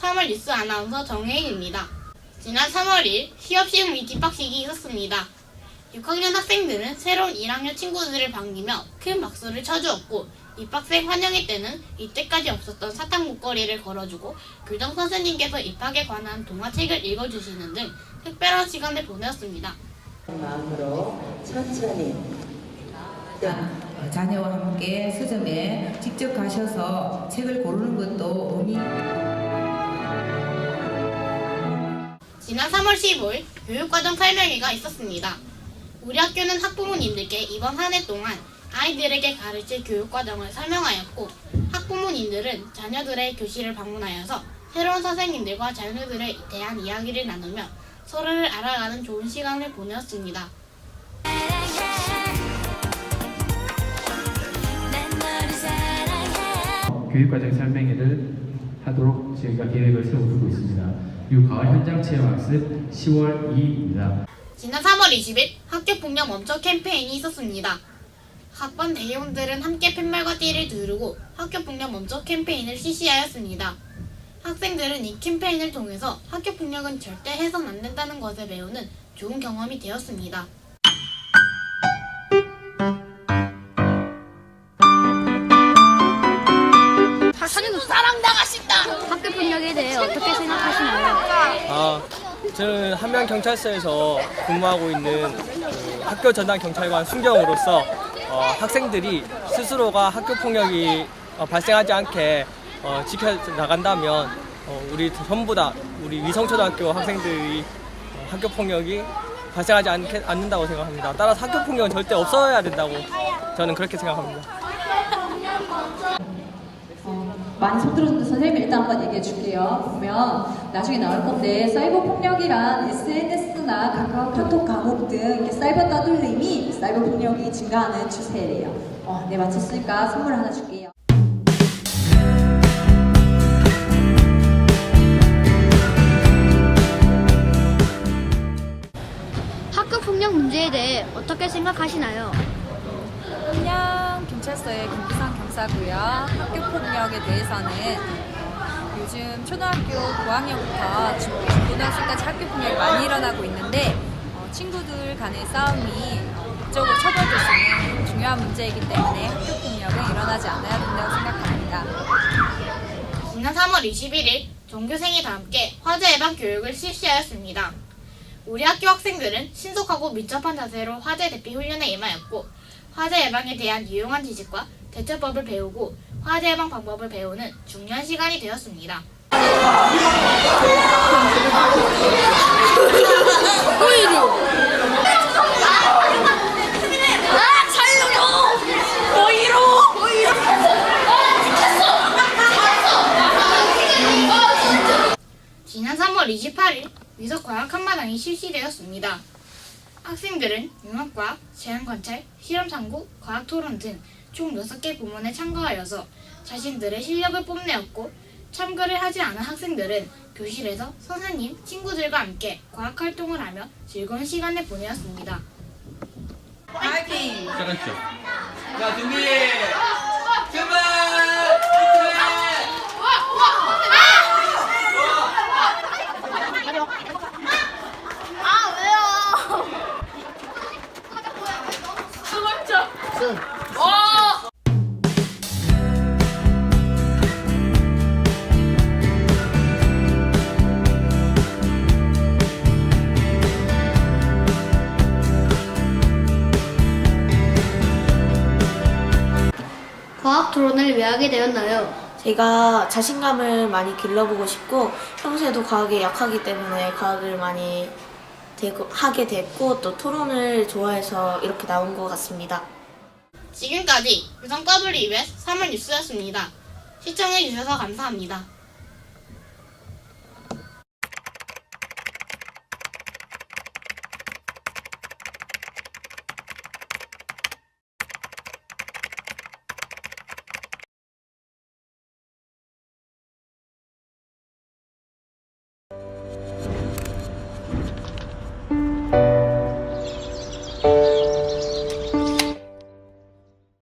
3월 뉴스 아나운서 정혜인입니다. 지난 3월 1일 시업시험 입학식이 있었습니다. 6학년 학생들은 새로운 1학년 친구들을 반기며 큰 박수를 쳐주었고 입학생 환영회 때는 이때까지 없었던 사탕 목걸이를 걸어주고 교장 선생님께서 입학에 관한 동화책을 읽어주시는 등 특별한 시간을 보내었습니다. 마음으로 천천히 또 어, 자녀와 함께 서점에 직접 가셔서 책을 고르는 것도 의미 지난 3월 15일 교육과정 설명회가 있었습니다. 우리 학교는 학부모님들께 이번 한 해 동안 아이들에게 가르칠 교육과정을 설명하였고 학부모님들은 자녀들의 교실을 방문하여서 새로운 선생님들과 자녀들에 대한 이야기를 나누며 서로를 알아가는 좋은 시간을 보내었습니다. 교육과정 설명회를 하도록 저희가 계획을 세워두고 있습니다. 이 가을 현장 체험 학습 10월 2일입니다. 지난 3월 20일 학교 폭력 멈춰 캠페인이 있었습니다. 학번 대회원들은 함께 팻말과 띠를 두르고 학교 폭력 멈춰 캠페인을 실시하였습니다. 학생들은 이 캠페인을 통해서 학교 폭력은 절대 해선 안 된다는 것을 배우는 좋은 경험이 되었습니다. 학교 폭력에 대해 어떻게 생각하시나요? 아, 저는 한명 경찰서에서 근무하고 있는 그 학교 전담 경찰관 순경으로서 어, 학생들이 스스로가 학교 폭력이 어, 발생하지 않게 어, 지켜 나간다면 어, 우리 전부 다 우리 위성초등학교 학생들이 어, 학교 폭력이 발생하지 않게, 않는다고 생각합니다. 따라서 학교 폭력은 절대 없어야 된다고 저는 그렇게 생각합니다. 많이 손들어주는 선생님 일단 한번 얘기해 줄게요. 보면 나중에 나올 건데 사이버 폭력이란 SNS나 카카오 카톡 감옥 등 이렇게 사이버 따돌림이 사이버 폭력이 증가하는 추세래요. 어, 네 맞췄으니까 선물 하나 줄게요. 학교 폭력 문제에 대해 어떻게 생각하시나요? 한양 경찰서의 김기상 경사고요. 학교 폭력에 대해서는 요즘 초등학교 고학년부터 중- 중고등학생까지 학교 폭력이 많이 일어나고 있는데 어, 친구들 간의 싸움이 법적으로 처벌될 수 있는 중요한 문제이기 때문에 학교 폭력은 일어나지 않아야 된다고 생각합니다. 지난 3월 21일 전교생이 다 함께 화재 예방 교육을 실시하였습니다. 우리 학교 학생들은 신속하고 밀접한 자세로 화재 대피 훈련에 임하였고 화재 예방에 대한 유용한 지식과 대처법을 배우고 화재 예방 방법을 배우는 중요한 시간이 되었습니다. 지난 3월 28일 위석 과학 한마당이 실시되었습니다. 학생들은 융합과학, 제한관찰, 실험탐구, 과학토론 등 총 6개 부문에 참가하여서 자신들의 실력을 뽐내었고 참가를 하지 않은 학생들은 교실에서 선생님, 친구들과 함께 과학활동을 하며 즐거운 시간을 보내었습니다. 시작하시죠. 자 준비 과학 토론을 왜 하게 되었나요? 제가 자신감을 많이 길러보고 싶고 평소에도 과학에 약하기 때문에 과학을 많이 되고, 하게 됐고 또 토론을 좋아해서 이렇게 나온 것 같습니다. 지금까지 유성 WBS 3월 뉴스였습니다. 시청해주셔서 감사합니다.